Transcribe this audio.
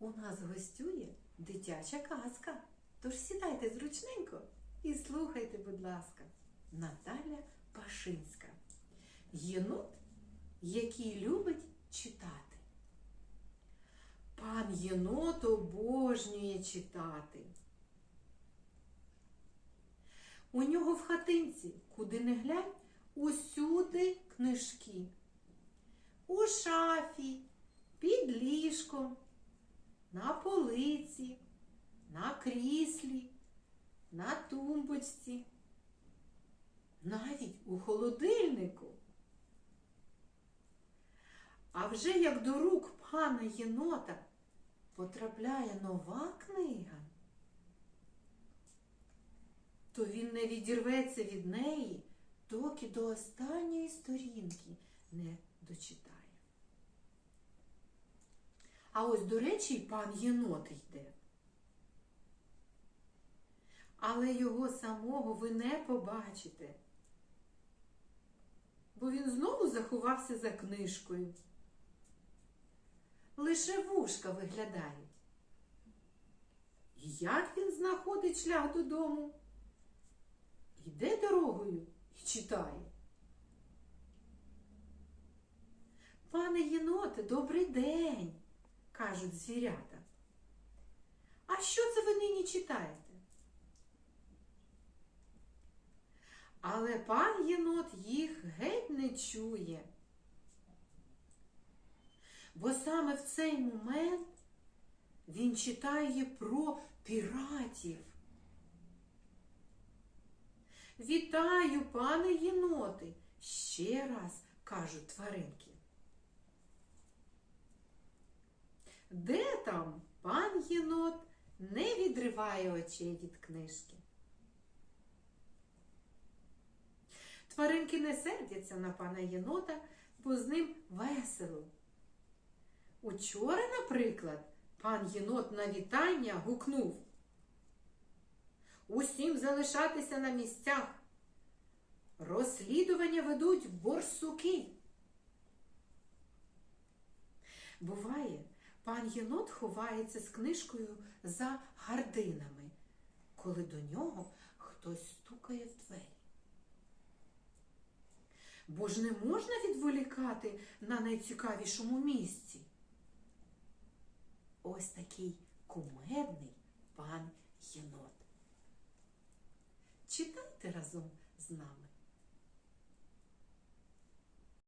У нас гостює дитяча казка. Тож сідайте зручненько і слухайте, будь ласка, Наталя Пашинська. Єнот, який любить читати. Пан єнот обожнює читати. У нього в хатинці, куди не глянь, усюди книжки. У шафі, під ліжком, на полиці, на кріслі, на тумбочці, навіть у холодильнику. А вже як до рук пана єнота потрапляє нова книга, то він не відірветься від неї, доки до останньої сторінки не дочитає. А ось, до речі, й пан єнот йде. Але його самого ви не побачите, бо він знову заховався за книжкою. Лише вушка виглядають. І як він знаходить шлях додому? Йде дорогою і читає. Пане єноте, добрий день, кажуть звірята. А що це ви нині читаєте? Але пан єнот їх геть не чує. Бо саме в цей момент він читає про піратів. Вітаю, пане єноти, ще раз кажуть тваринки. Де там пан єнот не відриває очей від книжки? Тваринки не сердяться на пана єнота, бо з ним весело. Учора, наприклад, пан єнот на вітання гукнув. Усім залишатися на місцях. Розслідування ведуть борсуки. Буває, пан єнот ховається з книжкою за гардинами, коли до нього хтось стукає в двері. Бо ж не можна відволікати на найцікавішому місці. Ось такий кумедний пан єнот. Читайте разом з нами.